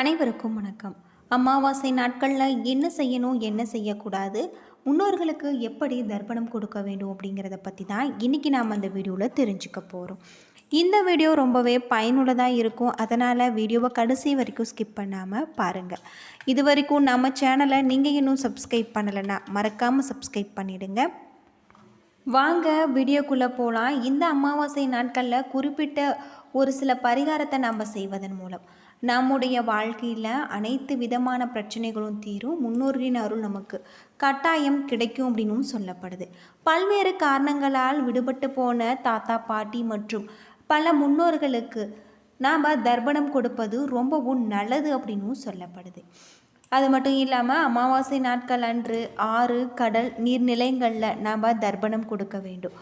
அனைவருக்கும் வணக்கம். அமாவாசை நாட்களில் என்ன செய்யணும் என்ன செய்யக்கூடாது முன்னோர்களுக்கு எப்படி தர்ப்பணம் கொடுக்க வேண்டும் அப்படிங்கிறத பற்றி தான் இன்றைக்கி நாம் அந்த வீடியோவில் தெரிஞ்சுக்க போகிறோம் இந்த வீடியோ ரொம்பவே பயனுள்ளதாக இருக்கும். அதனால் வீடியோவை கடைசி வரைக்கும் ஸ்கிப் பண்ணாமல் பாருங்கள் இது வரைக்கும் நம்ம சேனலை நீங்கள் இன்னும் சப்ஸ்கிரைப் பண்ணலைன்னா மறக்காமல் சப்ஸ்கிரைப் பண்ணிவிடுங்க வாங்க வீடியோக்குள்ளே போகலாம் இந்த அமாவாசை நாட்களில் குறிப்பிட்ட ஒரு சில பரிகாரத்தை நம்ம செய்வதன் மூலம். நம்முடைய வாழ்க்கையில் அனைத்து விதமான பிரச்சனைகளும் தீரும். முன்னோர்களின் அருள் நமக்கு கட்டாயம் கிடைக்கும் அப்படின்னும் சொல்லப்படுது. பல்வேறு காரணங்களால் விடுபட்டு போன தாத்தா பாட்டி மற்றும் பல முன்னோர்களுக்கு நாம் தர்ப்பணம் கொடுப்பது ரொம்பவும் நல்லது அப்படின்னும் சொல்லப்படுது. அது மட்டும் இல்லாமல் அமாவாசை நாட்கள் அன்று ஆறு கடல் நீர்நிலைகளில் நாம் தர்ப்பணம் கொடுக்க வேண்டும்.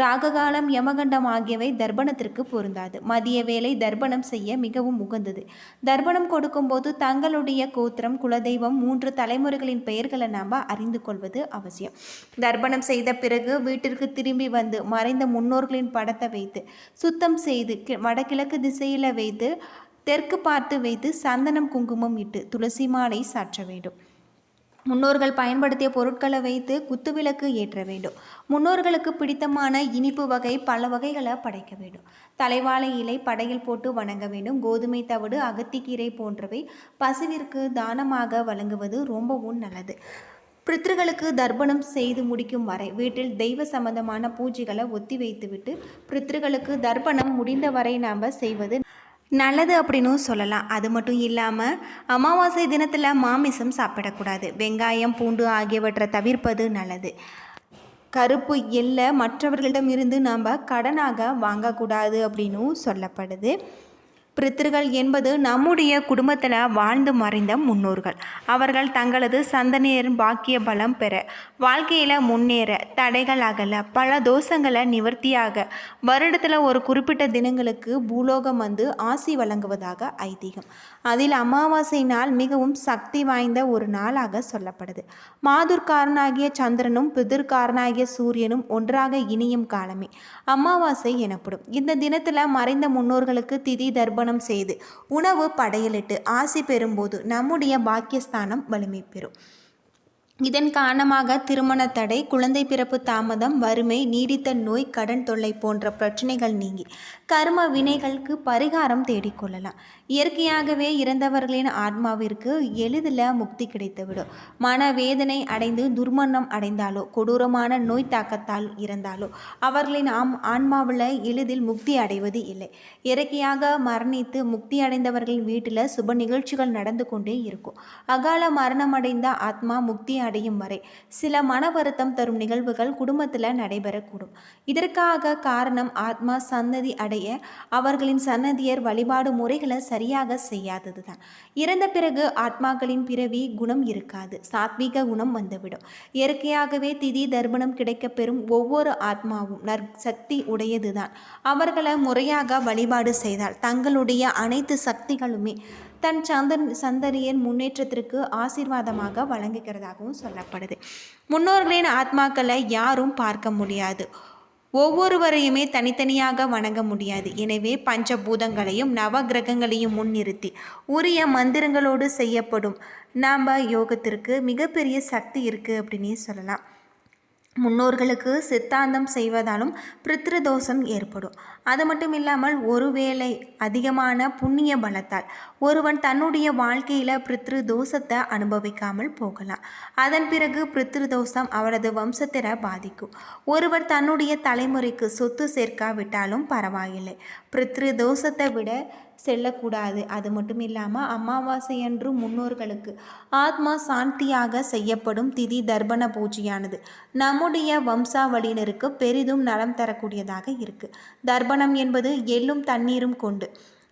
ராககாலம் யமகண்டம் ஆகியவை தர்ப்பணத்திற்கு பொருந்தாது. மதிய வேளை தர்ப்பணம் செய்ய மிகவும் உகந்தது. தர்ப்பணம் கொடுக்கும்போது தங்களுடைய கோத்திரம் குலதெய்வம் மூன்று தலைமுறைகளின் பெயர்களை நாம் அறிந்து கொள்வது அவசியம். தர்ப்பணம் செய்த பிறகு வீட்டிற்கு திரும்பி வந்து மறைந்த முன்னோர்களின் படத்தை வைத்து சுத்தம் செய்து கி- வடகிழக்கு திசையில் வைத்து தெற்கு பார்த்து வைத்து சந்தனம் குங்குமம் இட்டு துளசி மாலை சாற்ற வேண்டும். முன்னோர்கள் பயன்படுத்திய பொருட்களை வைத்து குத்துவிளக்கு ஏற்ற வேண்டும். முன்னோர்களுக்கு பிடித்தமான இனிப்பு வகை பல வகைகளை படைக்க வேண்டும். தலைவாழை இலை படையில் போட்டு வணங்க வேண்டும். கோதுமை தவிடு அகத்திக்கீரை போன்றவை பசுவிற்கு தானமாக வழங்குவது ரொம்பவும் நல்லது. பித்ருகளுக்கு தர்ப்பணம் செய்து முடிக்கும் வரை வீட்டில் தெய்வ சம்பந்தமான பூஜைகளை ஒத்தி வைத்துவிட்டு பித்ருகளுக்கு தர்ப்பணம் முடிந்த வரை நாம் செய்வது நல்லது அப்படின்னும் சொல்லலாம். அது மட்டும் இல்லாமல் அமாவாசை தினத்தில் மாமிசம் சாப்பிடக்கூடாது. வெங்காயம் பூண்டு ஆகியவற்றை தவிர்ப்பது நல்லது. கருப்பு எல்லை மற்றவர்களிடமிருந்து நாம் கடனாக வாங்கக்கூடாது அப்படின்னும் சொல்லப்படுது. பித்திருகள் என்பது நம்முடைய குடும்பத்தில் வாழ்ந்து மறைந்த முன்னோர்கள். அவர்கள் தங்களது சந்தனையரின் பாக்கிய பலம் பெற வாழ்க்கையில் முன்னேற தடைகள் அகல பல தோஷங்களை நிவர்த்தியாக வருடத்தில் ஒரு குறிப்பிட்ட தினங்களுக்கு பூலோகம் வந்து ஆசி வழங்குவதாக ஐதீகம். அதில் அமாவாசை நாள் மிகவும் சக்தி வாய்ந்த ஒரு நாளாக சொல்லப்படுது. மாதுர்காரனாகிய சந்திரனும் பிதிர்காரனாகிய சூரியனும் ஒன்றாக இணையும் காலமே அமாவாசை எனப்படும். இந்த தினத்தில் மறைந்த முன்னோர்களுக்கு திதி தர்ப்பணம் செய்து உணவு படையலிட்டு ஆசி பெறும்போது நம்முடைய பாக்கியஸ்தானம் வலிமை பெறும். இதன் காரணமாக திருமண தடை குழந்தை பிறப்பு தாமதம் வறுமை நீடித்த நோய் கடன் தொல்லை போன்ற பிரச்சனைகள் நீங்கி கர்ம வினைகளுக்கு பரிகாரம் தேடிக்கொள்ளலாம் இயற்கையாகவே இறந்தவர்களின் ஆத்மாவிற்கு எளிதில் முக்தி கிடைத்துவிடும். மனவேதனை அடைந்து துர்மரணம் அடைந்தாலோ கொடூரமான நோய் தாக்கத்தால் இறந்தாலோ அவர்களின் ஆம் ஆன்மாவில் எளிதில் முக்தி அடைவது இல்லை. இயற்கையாக மரணித்து முக்தி அடைந்தவர்களின் வீட்டில் சுப நிகழ்ச்சிகள் நடந்து கொண்டே இருக்கும். அகால மரணம் அடைந்த ஆத்மா முக்தி அடையும் வரை. சில மன வருத்தம் தரும் நிகழ்வுகள் குடும்பத்தில் நடைபெறக்கூடும். இதற்காக காரணம் ஆத்மா சன்னதி அடைய அவர்களின் சன்னதியர் வழிபாடு முறைகளை சரியாக செய்யாதது தான் இறந்த பிறகு ஆத்மாக்களின் பிறவி குணம் இருக்காது. சாத்வீக குணம் வந்துவிடும். இயற்கையாகவே திதி தர்ப்பணம் கிடைக்கப்பெறும் ஒவ்வொரு ஆத்மாவும் நற்சக்தி உடையதுதான். அவர்களை முறையாக வழிபாடு செய்தால் தங்களுடைய அனைத்து சக்திகளுமே தன் சந்தன் சந்ததியின் முன்னேற்றத்திற்கு ஆசீர்வாதமாக வழங்குகிறதாகவும் சொல்லப்படுது. முன்னோர்களின் ஆத்மாக்களை யாரும் பார்க்க முடியாது. ஒவ்வொருவரையுமே தனித்தனியாக வணங்க முடியாது. எனவே பஞ்சபூதங்களையும் நவகிரகங்களையும் முன்னிறுத்தி உரிய மந்திரங்களோடு செய்யப்படும் நாம் யோகத்திற்கு மிகப்பெரிய சக்தி இருக்குது அப்படின்னே சொல்லலாம். முன்னோர்களுக்கு சித்தாந்தம் செய்வதாலும் பித்ருதோஷம் ஏற்படும். அது மட்டும் இல்லாமல் ஒருவேளை அதிகமான புண்ணிய பலத்தால் ஒருவன் தன்னுடைய வாழ்க்கையில் பித்ரு தோஷத்தை அனுபவிக்காமல் போகலாம். அதன் பிறகு பித்ருதோஷம் அவரது வம்சத்திர பாதிக்கும். ஒருவர் தன்னுடைய தலைமுறைக்கு சொத்து சேர்க்காவிட்டாலும் பரவாயில்லை. பித்ரு தோஷத்தை விட செல்லக்கூடாது. அது மட்டும் இல்லாமல் அமாவாசை அன்று முன்னோர்களுக்கு ஆத்மா சாந்தியாக செய்யப்படும் திதி தர்ப்பண பூஜையானது. நம்முடைய வம்சாவளியினருக்கு பெரிதும் நலம் தரக்கூடியதாக இருக்குது தர்ப்பணம் என்பது எள்ளும் தண்ணீரும் கொண்டு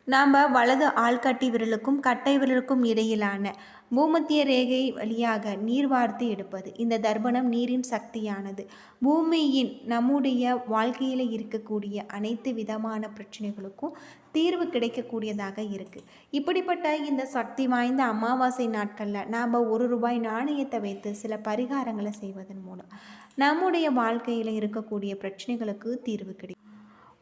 நாம் வலது ஆள்கட்டி விரலுக்கும் கட்டை விரலுக்கும் இடையிலான பூமத்திய ரேகை வழியாக நீர் வார்த்து எடுப்பது. இந்த தர்ப்பணம் நீரின் சக்தியானது. பூமியின் நம்முடைய வாழ்க்கையில் இருக்கக்கூடிய அனைத்து விதமான பிரச்சனைகளுக்கும் தீர்வு கிடைக்கக்கூடியதாக இருக்குது இப்படிப்பட்ட இந்த சக்தி வாய்ந்த அமாவாசை நாட்களில் நாம் ஒரு ரூபாய் நாணயத்தை வைத்து சில பரிகாரங்களை செய்வதன் மூலம் நம்முடைய வாழ்க்கையில் இருக்கக்கூடிய பிரச்சனைகளுக்கு தீர்வு கிடைக்கும்.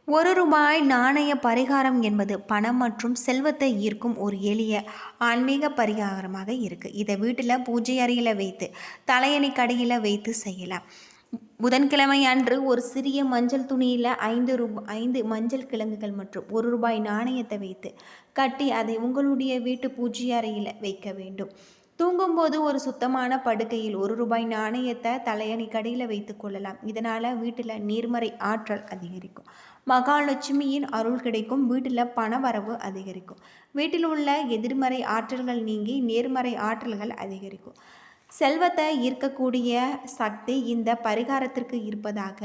ஒரு ரூபாய் நாணய பரிகாரம் என்பது பணம் மற்றும் செல்வத்தை ஈர்க்கும் ஒரு எளிய ஆன்மீக பரிகாரமாக இருக்குது இதை வீட்டில் பூஜை அறையில் வைத்து தலையணை கடையில் வைத்து செய்யலாம். புதன்கிழமை அன்று ஒரு சிறிய மஞ்சள் துணியில் ஐந்து ரூபாய் ஐந்து மஞ்சள் கிழங்குகள் மற்றும் ஒரு ரூபாய் நாணயத்தை வைத்து கட்டி அதை உங்களுடைய வீட்டு பூஜை அறையில் வைக்க வேண்டும். தூங்கும்போது ஒரு சுத்தமான படுக்கையில் ஒரு ரூபாய் நாணயத்தை தலையணி கடையில் வைத்து கொள்ளலாம். இதனால் வீட்டில் நீர்மறை ஆற்றல் அதிகரிக்கும். மகாலட்சுமியின் அருள் கிடைக்கும். வீட்டில் பண வரவு அதிகரிக்கும். வீட்டில் உள்ள எதிர்மறை ஆற்றல்கள் நீங்கி நேர்மறை ஆற்றல்கள் அதிகரிக்கும். செல்வத்தை ஈர்க்கக்கூடிய சக்தி இந்த பரிகாரத்திற்கு இருப்பதாக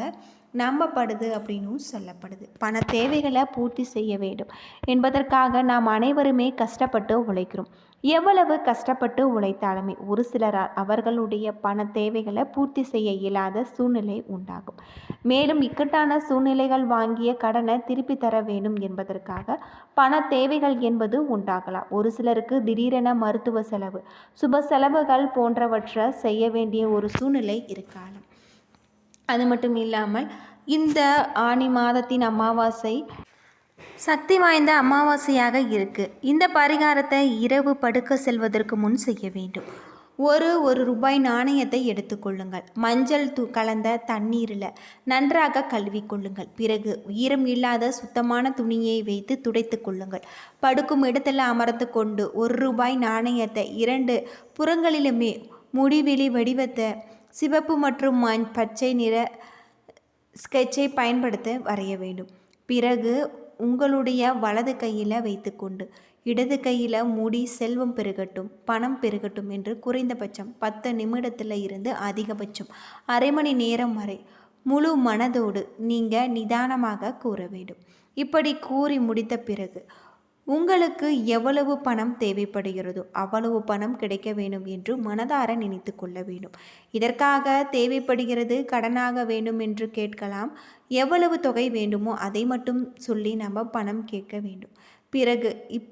நம்பப்படுது அப்படின்னும் சொல்லப்படுது. பண தேவைகளை பூர்த்தி செய்ய வேண்டும். என்பதற்காக நாம் அனைவருமே கஷ்டப்பட்டு உழைக்கிறோம். எவ்வளவு கஷ்டப்பட்டு உழைத்தாலுமே ஒரு சிலர் அவர்களுடைய பண தேவைகளை பூர்த்தி செய்ய இயலாத சூழ்நிலை உண்டாகும். மேலும் இக்கட்டான சூழ்நிலைகள் வாங்கிய கடனை திருப்பி தர வேண்டும் என்பதற்காக பண தேவைகள் என்பது உண்டாகலாம். ஒரு சிலருக்கு திடீரென மருத்துவ செலவு சுப செலவுகள் போன்றவற்றை செய்ய வேண்டிய ஒரு சூழ்நிலை இருக்கலாம். அது மட்டும் இல்லாமல் இந்த ஆணி மாதத்தின் அமாவாசை சக்தி வாய்ந்த அமாவாசையாக இருக்குது இந்த பரிகாரத்தை இரவு படுக்க செல்வதற்கு முன் செய்ய வேண்டும். ஒரு ஒரு ரூபாய் நாணயத்தை எடுத்துக்கொள்ளுங்கள் மஞ்சள் தூ கலந்த தண்ணீரில் நன்றாக கழுவி கொள்ளுங்கள். பிறகு ஈரம் இல்லாத சுத்தமான துணியை வைத்து துடைத்து கொள்ளுங்கள். படுக்கும் இடத்துல அமர்ந்து கொண்டு ஒரு ரூபாய் நாணயத்தை இரண்டு புறங்களிலுமே முடிவெளி வடிவத்தை சிவப்பு மற்றும் மண் பச்சை நிற ஸ்கெட்சை பயன்படுத்த வரைய வேண்டும். பிறகு உங்களுடைய வலது கையில் வைத்துக்கொண்டு இடது கையில் மூடி செல்வம் பெருகட்டும் பணம் பெருகட்டும் என்று குறைந்தபட்சம் பத்து நிமிடத்தில் இருந்து அதிகபட்சம் அரை மணி நேரம் வரை முழு மனதோடு நீங்கள் நிதானமாக கூற வேண்டும். இப்படி கூறி முடித்த பிறகு உங்களுக்கு எவ்வளவு பணம் தேவைப்படுகிறதோ அவ்வளவு பணம் கிடைக்க வேண்டும் என்று மனதார நினைத்து கொள்ள வேண்டும். இதற்காக தேவைப்படுகிறது கடனாக வேண்டும் என்று கேட்கலாம். எவ்வளவு தொகை வேண்டுமோ அதை மட்டும் சொல்லி நம்ம பணம் கேட்க வேண்டும். பிறகு இப்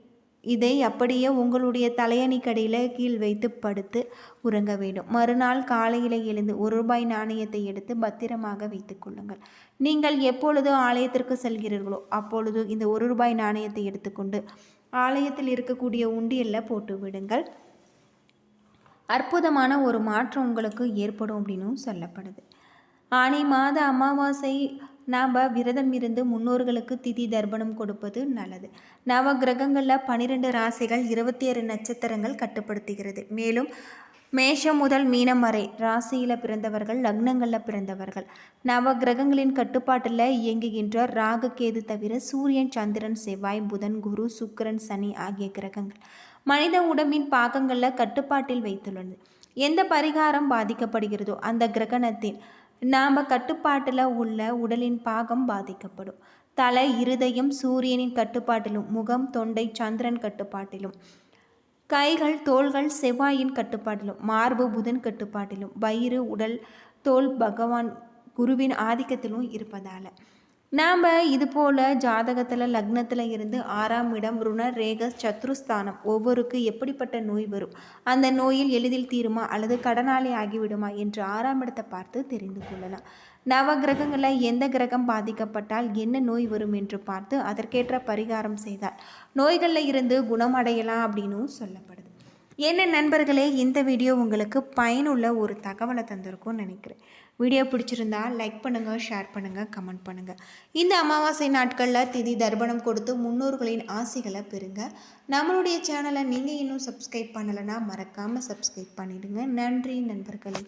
இதை அப்படியே உங்களுடைய தலையணி கடையில் கீழ் வைத்து படுத்து உறங்க வேண்டும். மறுநாள் காலையில் எழுந்து ஒரு ரூபாய் நாணயத்தை எடுத்து பத்திரமாக வைத்து கொள்ளுங்கள். நீங்கள் எப்பொழுது ஆலயத்திற்கு செல்கிறீர்களோ அப்பொழுது இந்த ஒரு ரூபாய் நாணயத்தை எடுத்துக்கொண்டு ஆலயத்தில் இருக்கக்கூடிய உண்டியலில் போட்டு விடுங்கள். அற்புதமான ஒரு மாற்றம் உங்களுக்கு ஏற்படும் அப்படின்னும் சொல்லப்படுது. ஆனி மாத அமாவாசை நாம் விரதம் இருந்து முன்னோர்களுக்கு திதி தர்ப்பணம் கொடுப்பது நல்லது. நவ கிரகங்களில் பனிரெண்டு ராசிகள் இருபத்தி ஏழு நட்சத்திரங்கள் கட்டுப்படுத்துகிறது. மேலும் மேஷம் முதல் மீனம் வரை ராசியில் பிறந்தவர்கள் லக்னங்களில் பிறந்தவர்கள். நவ கிரகங்களின் கட்டுப்பாட்டில் இயங்குகின்ற ராகு கேது தவிர சூரியன் சந்திரன் செவ்வாய் புதன் குரு சுக்கரன் சனி ஆகிய கிரகங்கள் மனித உடம்பின் பாகங்களில் கட்டுப்பாட்டில் வைத்துள்ளது. எந்த பரிகாரம் பாதிக்கப்படுகிறதோ அந்த கிரகணத்தின் நாம் கட்டுப்பாட்டில் உள்ள உடலின் பாகம் பாதிக்கப்படும். தலை இருதயம் சூரியனின் கட்டுப்பாட்டிலும் முகம் தொண்டை சந்திரன் கட்டுப்பாட்டிலும். கைகள் தோள்கள் செவ்வாயின் கட்டுப்பாட்டிலும் மார்பு புதன் கட்டுப்பாட்டிலும் வயிறு உடல் தோல் பகவான் குருவின் ஆதிக்கத்திலும் இருப்பதால். நாம் இது போல் ஜாதகத்தில் லக்னத்தில் இருந்து ஆறாம் இடம் ருண ரேக சத்ருஸ்தானம். ஒவ்வொருக்கு எப்படிப்பட்ட நோய் வரும்? அந்த நோயில் எளிதில் தீருமா? அல்லது கடனாளி ஆகிவிடுமா? என்று ஆறாம் இடத்தை பார்த்து தெரிந்து கொள்ளலாம். நவ கிரகங்களில் எந்த கிரகம் பாதிக்கப்பட்டால் என்ன நோய் வரும் என்று பார்த்து அதற்கேற்ற பரிகாரம் செய்தால். நோய்களில் இருந்து குணமடையலாம் அப்படின்னும் சொல்லப்படும். என்ன நண்பர்களே இந்த வீடியோ உங்களுக்கு பயனுள்ள ஒரு தகவலை தந்திருக்கும்னு நினைக்கிறேன். வீடியோ பிடிச்சிருந்தா லைக் பண்ணுங்கள் ஷேர் பண்ணுங்கள் கமெண்ட் பண்ணுங்கள் இந்த அமாவாசை நாட்களில் திதி தர்ப்பணம் கொடுத்து முன்னோர்களின் ஆசைகளை பெறுங்க. நம்மளுடைய சேனலை நீங்கள் இன்னும் சப்ஸ்கிரைப் பண்ணலைன்னா மறக்காமல் சப்ஸ்கிரைப் பண்ணிவிடுங்க நன்றி நண்பர்களே.